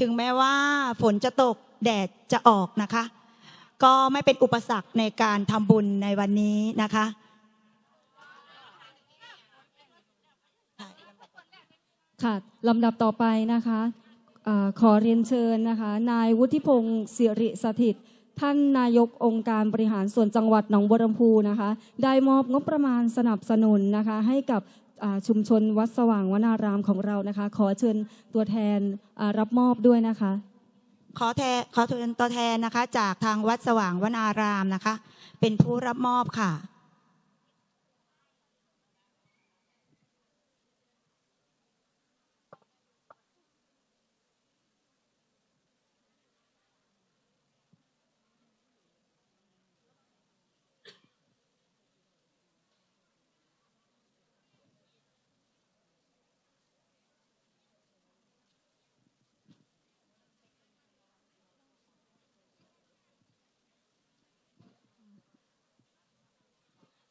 ถึงแม้ว่าฝนจะตกแดดจะออกนะคะ ก็ไม่เป็นอุปสรรคในการทำบุญในวันนี้นะคะค่ะลำดับต่อไปนะคะอาขอเรียนเชิญนะคะ นายวุฒิพงศ์สิริสถิต ท่านนายกองค์การบริหารส่วนจังหวัดหนองบัวลำพูนะคะ ได้มอบงบประมาณสนับสนุนนะคะ ให้กับ ชุมชนวัดสว่างวนารามของเรานะคะ ขอเชิญตัวแทนรับมอบด้วยนะคะ ขอแทนขอเชิญตัวแทนนะคะ จากทางวัดสว่างวนารามนะคะ เป็นผู้รับมอบค่ะ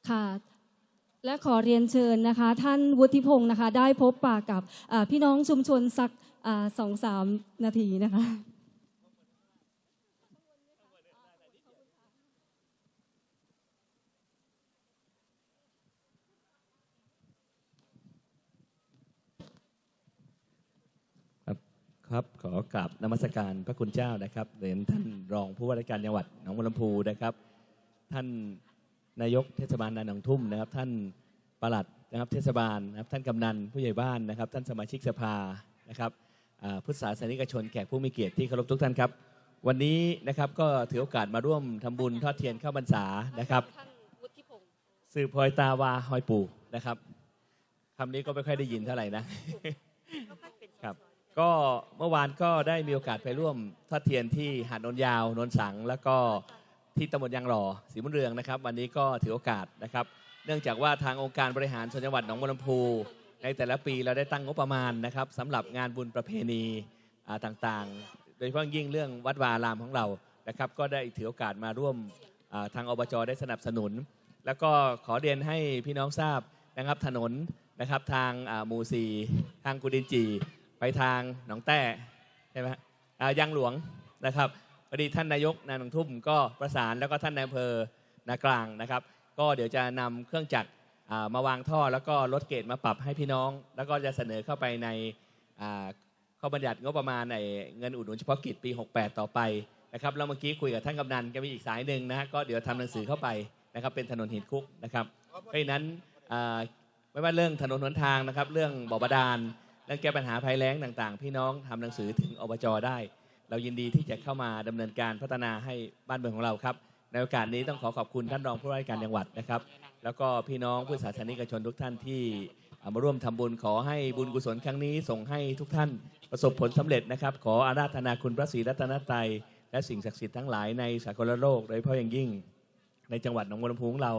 ค่ะและขอเรียนเชิญนะคะ ท่านวุฒิพงศ์นะคะ ได้พบปากกับพี่น้องชุมชนสักอสองสามนาทีนะคะครับครับขอกราบนมัสการพระคุณเจ้านะครับเรียนท่านรองผู้ว่าราชการจังหวัดหนองบัวลำพูนะครับ ท่าน นายกเทศบาลนาหนองทุ่มนะครับ ท่านปลัดนะครับเทศบาลนะครับท่านกำนันผู้ใหญ่บ้านนะครับ ท่านสมาชิกสภานะครับอ่าพุทธศาสนิกชนแขกผู้มีเกียรติที่เคารพทุกท่านครับ วันนี้นะครับก็ถือโอกาสมาร่วมทำบุญทอดเทียนเข้าพรรษานะครับสืบพลอยตาวาหอยปู่นะครับคำนี้ก็ไม่ค่อยได้ยินเท่าไหร่นะครับก็เมื่อวานก็ได้มีโอกาสไปร่วมทอดเทียนที่หาดนนยาวนนสังแล้วก็ ที่ตำบลยางหล่อศรีมุนเรืองนะครับ วันนี้ก็ถือโอกาสนะครับ เนื่องจากว่าทางองค์การบริหารส่วนจังหวัดหนองบัวลำพูในแต่ละปีเราได้ตั้งงบประมาณนะครับสำหรับงานบุญประเพณีอ่าต่างๆ โดยเฉพาะยิ่งเรื่องวัดวาอารามของเรานะครับ ก็ได้ถือโอกาสมาร่วมอ่าทางอบจได้สนับสนุน แล้วก็ขอเรียนให้พี่น้องทราบนะครับถนนนะครับทางหมู่สีทางกุดินจี ไปทางหนองแต้ใช่ไหมอ่ายังหลวงนะครับ พอดีท่านนายกนาหนองทุ่มก็ประสานแล้วก็ท่านนายอำเภอนากลางนะครับ ก็เดี๋ยวจะนำเครื่องจักรมาวางท่อ แล้วก็ลดเกรดมาปรับให้พี่น้อง แล้วก็จะเสนอเข้าไปในข้อบัญญัติงบประมาณในเงินอุดหนุนเฉพาะกิจปี 68 ต่อไปนะครับแล้วเมื่อกี้คุยกับท่านกำนันก็มีอีกสายหนึ่งนะฮะก็เดี๋ยวทำหนังสือเข้าไปนะครับเป็นถนนหินคุกนะครับเพราะนั้นไม่ว่าเรื่องถนนหนทางนะครับ เรื่องบ่อบาดาลเรื่องแก้ปัญหาภัยแล้งต่างๆ พี่น้องทำหนังสือถึงอบจได้ เรายินดีที่จะเข้ามาดำเนินการพัฒนาให้บ้านเมืองของเราครับ ในโอกาสนี้ต้องขอขอบคุณท่านรองผู้ว่าการจังหวัดนะครับ แล้วก็พี่น้องผู้ศาสนิกชนทุกท่านที่มาร่วมทำบุญขอให้บุญกุศลครั้งนี้ส่งให้ทุกท่านประสบผลสำเร็จนะครับ ขออาราธนาคุณพระศรีรัตนตรัยและสิ่งศักดิ์สิทธิ์ทั้งหลายในสากลโลก โดยเฉพาะอย่างยิ่ง ในจังหวัดหนองบัวลำพูของเรา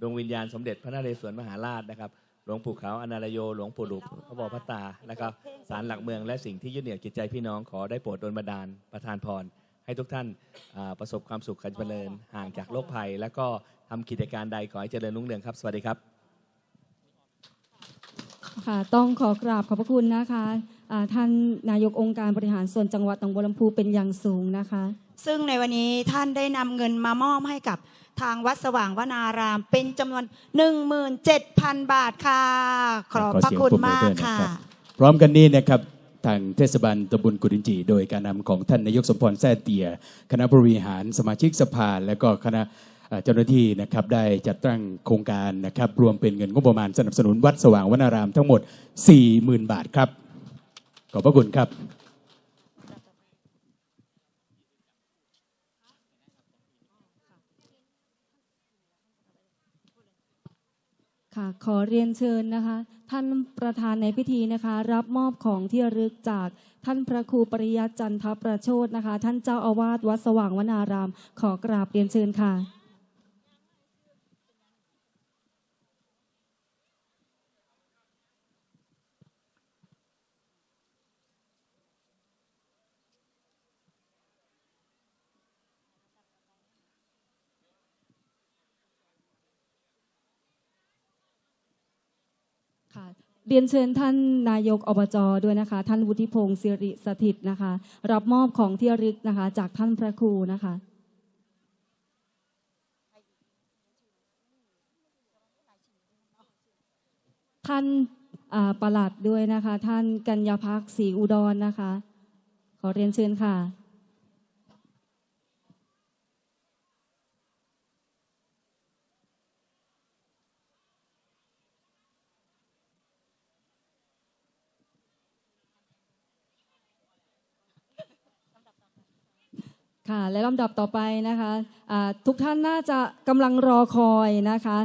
ดวงวิญญาณสมเด็จพระนเรศวรมหาราชนะครับ หลวงปู่ขาวอนาลโย หลวงปู่ดุพระบอพระตานะครับศาลหลักเมืองและสิ่งที่ยึดเหนี่ยวจิตใจพี่น้องขอได้โปรดโดนบันดาลประทานพร ให้ทุกท่านอ่าประสบความสุขขันเจริญห่างจากโรคภัย แล้วก็ทำกิจการใดขอให้เจริญรุ่งเรืองครับ สวัสดีครับ ค่ะต้องขอกราบขอบพระคุณนะคะอ่าท่านนายกองค์การบริหารส่วนจังหวัดหนองบัวลำพูเป็นอย่างสูงนะคะ ซึ่งในวันนี้ท่านได้นำเงินมามอบให้กับ ทางวัดสว่างวนาราม เป็นจำนวน 17,000 บาทค่ะ ขอบพระคุณมากค่ะ พร้อมกันนี้นะครับทางเทศบาลตำบลกุดินจี โดยการนำของท่านนายกสมพรแซ่เตีย คณะบริหารสมาชิกสภา และก็คณะเอ่อเจ้าหน้าที่นะครับได้จัดตั้งโครงการนะครับรวมเป็นเงินงบประมาณสนับสนุนวัดสว่างวนารามทั้งหมด 40,000 บาทครับ ขอบพระคุณครับ ขอเรียนเชิญนะคะ ท่านประธานในพิธีนะคะ รับมอบของที่ระลึกจากท่านพระครูปริยัติจันทประโชดนะคะ ท่านเจ้าอาวาสวัดสว่างวนาราม ขอกราบเรียนเชิญค่ะ ค่ะ เรียนเชิญท่านนายกอบจด้วยนะคะ ท่านวุฒิพงศ์สิริสถิตนะคะ รับมอบของที่ระลึกนะคะ จากท่านพระครูนะคะท่านประหลัดด้วยนะคะ ท่านกัญญาพักศรีอุดรนะคะ ขอเรียนเชิญค่ะ ค่ะและลำดับต่อไปนะคะะทุกท่านน่าจะกำลังรอคอยนะคะ